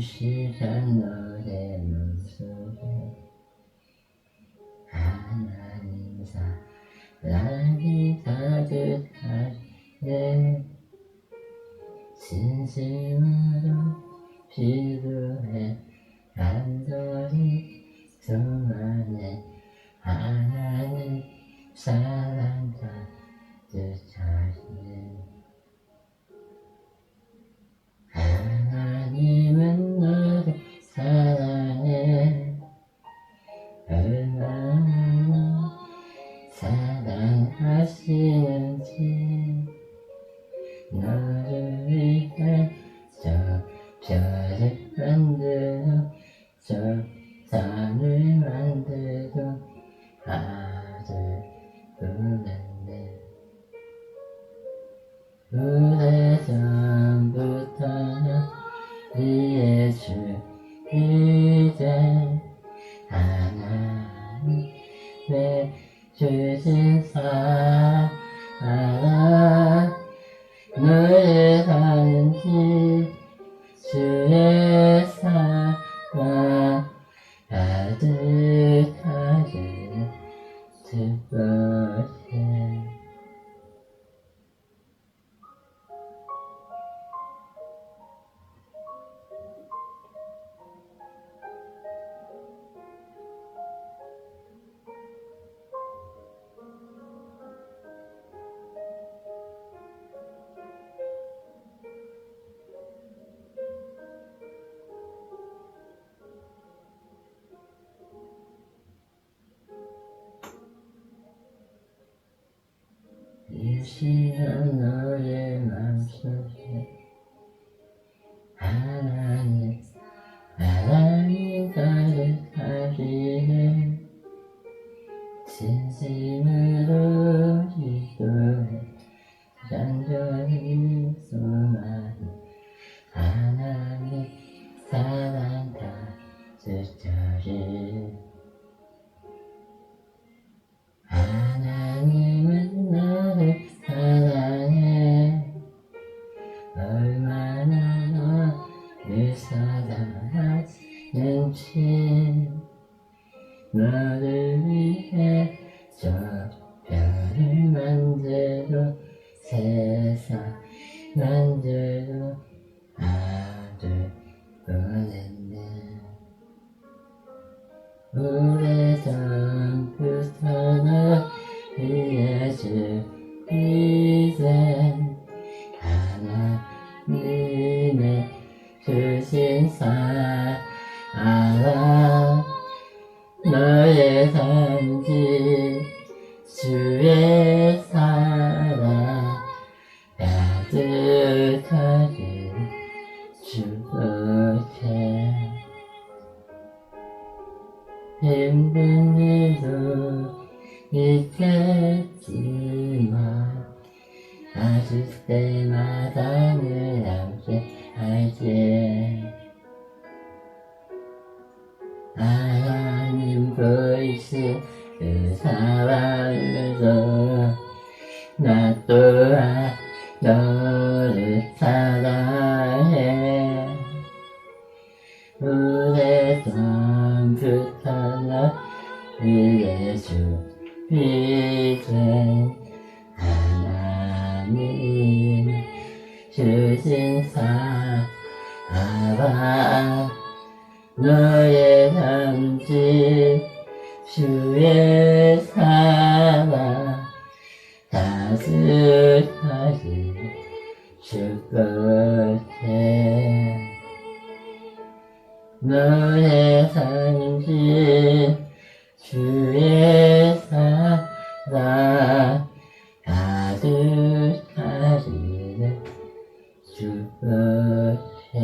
시간 너의 눈속에 하나님 사랑이 가득하게 진심으로 필 하시는지 너를 위해 저 별을 만들어 저 산을 만들어 아들 보냈네. 오래전부터 위에 주 이제 하나님의 주신 사 주의 사랑 가득하게 기뻐해 이 시간 너의 맘속에 하나님 사랑이 가득하기를 진심으로 기도해 간절히 소망해 하나님 사랑 가득하기 너를 위해 저 별을 만들어 세상 만들어 아들 보냈네. 오래전부터 너 위해 주이젠 가득하게 축복해 힘든 일도 있겠지만 아실 때마다 늘 함께 할게 하나님 보이시 그 사랑을 줘나 너 위해 주이젠 하나님 주신 사랑 너의 단지 주의 사랑 가득하게 축복 너의 산지 주의 사랑 가득하게 축복해